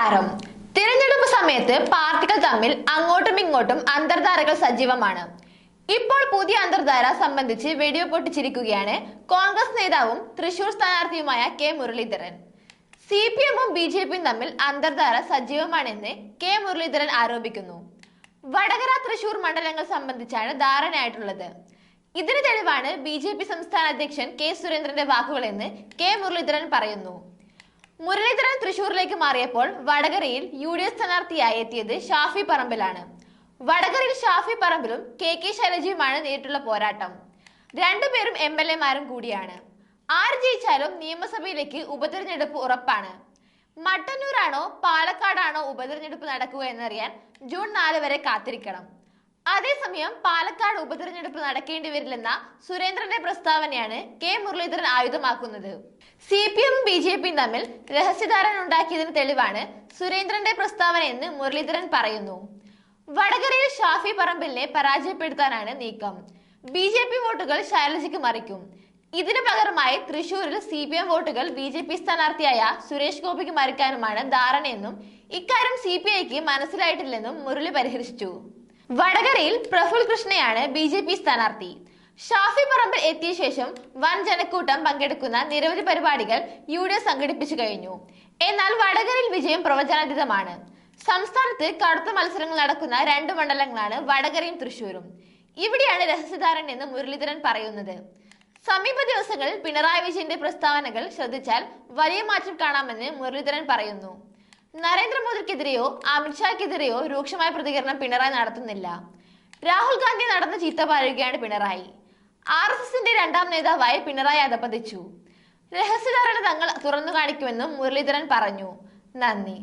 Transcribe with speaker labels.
Speaker 1: നമസ്കാരം തിരഞ്ഞെടുപ്പ് സമയത്ത് പാർട്ടികൾ തമ്മിൽ അങ്ങോട്ടും ഇങ്ങോട്ടും അന്തർധാരകൾ സജീവമാണ്. ഇപ്പോൾ പുതിയ അന്തർധാര സംബന്ധിച്ച് വെടിയോ പൊട്ടിച്ചിരിക്കുകയാണ് കോൺഗ്രസ് നേതാവും തൃശൂർ സ്ഥാനാർത്ഥിയുമായ കെ മുരളീധരൻ. സി പി എമ്മും ബി ജെ പിയും തമ്മിൽ അന്തർധാര സജീവമാണെന്ന് കെ മുരളീധരൻ ആരോപിക്കുന്നു. വടകര തൃശൂർ മണ്ഡലങ്ങൾ സംബന്ധിച്ചാണ് ധാരണയായിട്ടുള്ളത്. ഇതിന് തെളിവാണ് ബി ജെ പി സംസ്ഥാന അധ്യക്ഷൻ കെ സുരേന്ദ്രന്റെ വാക്കുകളെന്ന് കെ മുരളീധരൻ പറയുന്നു. മുരളീധരൻ തൃശൂരിലേക്ക് മാറിയപ്പോൾ വടകരയിൽ യു ഡി എഫ് സ്ഥാനാർത്ഥിയായി എത്തിയത് ഷാഫി പറമ്പിലാണ്. വടകരയിൽ ഷാഫി പറമ്പിലും കെ കെ ശൈലജയുമാണ് നേരിട്ടുള്ള പോരാട്ടം. രണ്ടുപേരും എം എൽ എമാരും കൂടിയാണ്. ആര് ജയിച്ചാലും നിയമസഭയിലേക്ക് ഉപതെരഞ്ഞെടുപ്പ് ഉറപ്പാണ്. മട്ടന്നൂരാണോ പാലക്കാടാണോ ഉപതെരഞ്ഞെടുപ്പ് നടക്കുക എന്നറിയാൻ ജൂൺ നാല് വരെ കാത്തിരിക്കണം. അതേസമയം പാലക്കാട് ഉപതെരഞ്ഞെടുപ്പ് നടക്കേണ്ടി വരില്ലെന്ന സുരേന്ദ്രന്റെ പ്രസ്താവനയാണ് K Muraleedharan ആയുധമാക്കുന്നത്. C P M B J പിയും തമ്മിൽ രഹസ്യധാരണ ഉണ്ടാക്കിയതിന് തെളിവാണ് സുരേന്ദ്രന്റെ പ്രസ്താവന എന്ന് മുരളീധരൻ പറയുന്നു. വടകരയിൽ ഷാഫി പറമ്പിലിനെ പരാജയപ്പെടുത്താനാണ് നീക്കം. ബി ജെ പി വോട്ടുകൾ ശൈലജയ്ക്ക് മറിക്കും. ഇതിനു പകരമായി തൃശൂരിൽ സി പി എം വോട്ടുകൾ ബി ജെ പി സ്ഥാനാർത്ഥിയായ സുരേഷ് ഗോപിക്ക് മറിക്കാനുമാണ് ധാരണയെന്നും ഇക്കാര്യം സി പി ഐക്ക് മനസ്സിലായിട്ടില്ലെന്നും മുരളി പരിഹരിച്ചു. വടകരയിൽ പ്രഫുൽ കൃഷ്ണയാണ് ബി ജെ പി സ്ഥാനാർത്ഥി. ഷാഫി പറമ്പിൽ എത്തിയ ശേഷം വൻ ജനക്കൂട്ടം പങ്കെടുക്കുന്ന നിരവധി പരിപാടികൾ യു ഡി എഫ് സംഘടിപ്പിച്ചു കഴിഞ്ഞു. എന്നാൽ വടകരയിൽ വിജയം പ്രവചനാതീതമാണ്. സംസ്ഥാനത്ത് കടുത്ത മത്സരങ്ങൾ നടക്കുന്ന രണ്ട് മണ്ഡലങ്ങളാണ് വടകരയും തൃശൂരും ഇവിടെയാണ് രഹസ്യധാരൻ എന്ന് മുരളീധരൻ പറയുന്നത്. സമീപ ദിവസങ്ങളിൽ പിണറായി വിജയന്റെ പ്രസ്താവനകൾ ശ്രദ്ധിച്ചാൽ വലിയ മാറ്റം കാണാമെന്ന് മുരളീധരൻ പറയുന്നു. നരേന്ദ്രമോദിക്കെതിരെയോ അമിത്ഷാക്കെതിരെയോ രൂക്ഷമായ പ്രതികരണം പിണറായി നടത്തുന്നില്ല. രാഹുൽ ഗാന്ധി നടന്ന ചീത്ത പറയുകയാണ് പിണറായി. ആർ എസ് എസിന്റെ രണ്ടാം നേതാവായി പിണറായി അധപതിച്ചു. രഹസ്യധാരണ തങ്ങൾ തുറന്നു കാണിക്കുമെന്നും മുരളീധരൻ പറഞ്ഞു. നന്ദി.